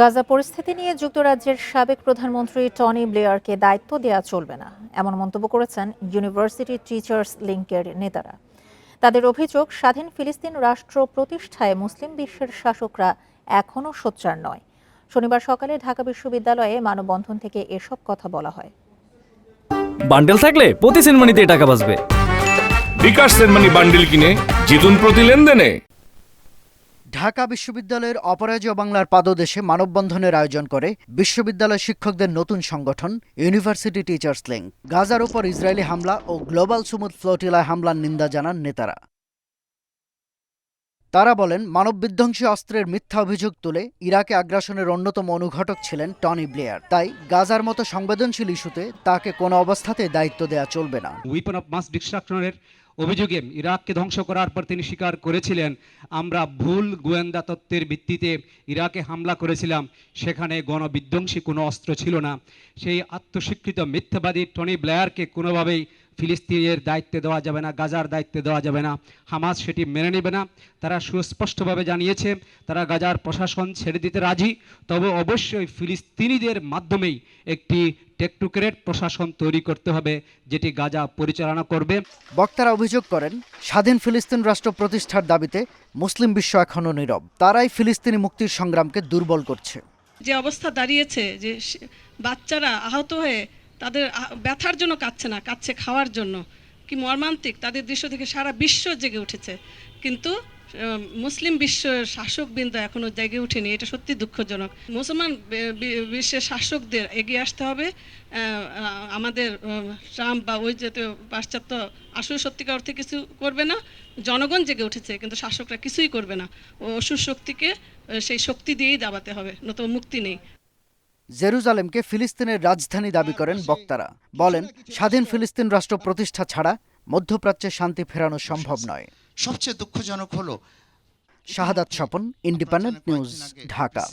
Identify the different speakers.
Speaker 1: গাজা পরিস্থিতি নিয়ে যুক্তরাজ্যের সাবেক প্রধানমন্ত্রী টনি ব্লেয়ারকে দায়িত্ব দেওয়া চলবে না এমন মন্তব্য করেছেন ইউনিভার্সিটি টিচার্স লিঙ্কের নেতারা। তাদের অভিযোগ স্বাধীন ফিলিস্তিন রাষ্ট্র প্রতিষ্ঠায় মুসলিম বিশ্বের শাসকরা এখনও সোচ্চার নয়। শনিবার সকালে ঢাকা বিশ্ববিদ্যালয়ে মানববন্ধন থেকে এসব কথা বলা হয়।
Speaker 2: বান্ডেল থাকলে প্রতি সেনমানিতে টাকা বাঁচবে।
Speaker 3: বিকাশ সেনমানি বান্ডিল কিনে জিতুন প্রতি লেনদেনে।
Speaker 4: ঢাকা বিশ্ববিদ্যালয়ের অপরাজয় বাংলার পাদদেশে মানববন্ধনের আয়োজন করে বিশ্ববিদ্যালয় শিক্ষকদের নতুন সংগঠন ইউনিভার্সিটি টিচার্স লিঙ্ক গাজার উপর ইসরায়েলি হামলা ও গ্লোবাল সুমুদ ফ্লোটিলায় হামলার নিন্দা জানান নেতারা। তারা বলেন, মানববিধ্বংসী অস্ত্রের মিথ্যা অভিযোগ তুলে ইরাকে আগ্রাসনের অন্যতম অনুঘটক ছিলেন টনি ব্লেয়ার। তাই গাজার মতো সংবেদনশীল ইস্যুতে তাকে কোনো অবস্থাতে দায়িত্ব দেয়া চলবে না।
Speaker 5: উইপন অফ মাস ডিস্ট্রাকশনের অভিযোগে ইরাককে ধ্বংস করার পর তিনি স্বীকার করেছিলেন, আমরা ভুল গোয়েন্দা তত্ত্বের ভিত্তিতে ইরাকে হামলা করেছিলাম, সেখানে গণবিধ্বংসী কোনো অস্ত্র ছিল না। সেই আত্মস্বীকৃত মিথ্যাবাদী টনি ব্লেয়ারকে কোনোভাবেই ফিলিস্তিনের দায়িত্বে দেওয়া যাবে না গাজার দায়িত্বে দেওয়া যাবে না। হামাস সেটি মেনে নেবে না। তারা সুস্পষ্টভাবে জানিয়েছে তারা গাজার প্রশাসন ছেড়ে দিতে রাজি। তবে অবশ্যই ফিলিস্তিনিদের মাধ্যমেই একটি টেকটুক্রেট প্রশাসন তৈরি করতে হবে যেটি গাজা পরিচালনা করবে।
Speaker 4: বক্তারা অভিযোগ করেন স্বাধীন ফিলিস্তিন রাষ্ট্র প্রতিষ্ঠার দাবিতে মুসলিম বিশ্ব এখনও নীরব। তারাই ফিলিস্তিনি মুক্তির সংগ্রামকে দুর্বল করছে।
Speaker 6: যে অবস্থা দাঁড়িয়েছে যে সে- বাচ্চারা আহত হয়ে তাদের ব্যথার জন্য কাঁদছে না, কাঁদছে খাওয়ার জন্য। কি মর্মান্তিক, তাদের দৃশ্য থেকে সারা বিশ্ব জেগে উঠেছে। কিন্তু মুসলিম বিশ্ব শাসকবৃন্দ এখনও জেগে উঠেনি এটা সত্যি দুঃখজনক। মুসলমান বিশ্বের শাসকদের এগিয়ে আসতে হবে। আমাদের ট্রাম্প বা ওই জাতীয় পাশ্চাত্য আসলে সত্যিকার অর্থে কিছু করবে না, জনগণ জেগে উঠেছে, কিন্তু শাসকরা কিছুই করবে না। ও অসুর শক্তিকে সেই শক্তি দিয়েই দাবাতে হবে নতুন মুক্তি নেই।
Speaker 4: জেরুজালেমকে ফিলিস্তিনের রাজধানী দাবি করেন বক্তারা। বলেন স্বাধীন ফিলিস্তিন রাষ্ট্র প্রতিষ্ঠা ছাড়া মধ্যপ্রাচ্যে শান্তি ফেরানো সম্ভব নয়।
Speaker 7: সবচেয়ে দুঃখজনক হলো
Speaker 4: শাহাদাত স্বপন ইন্ডিপেন্ডেন্ট নিউজ ঢাকা।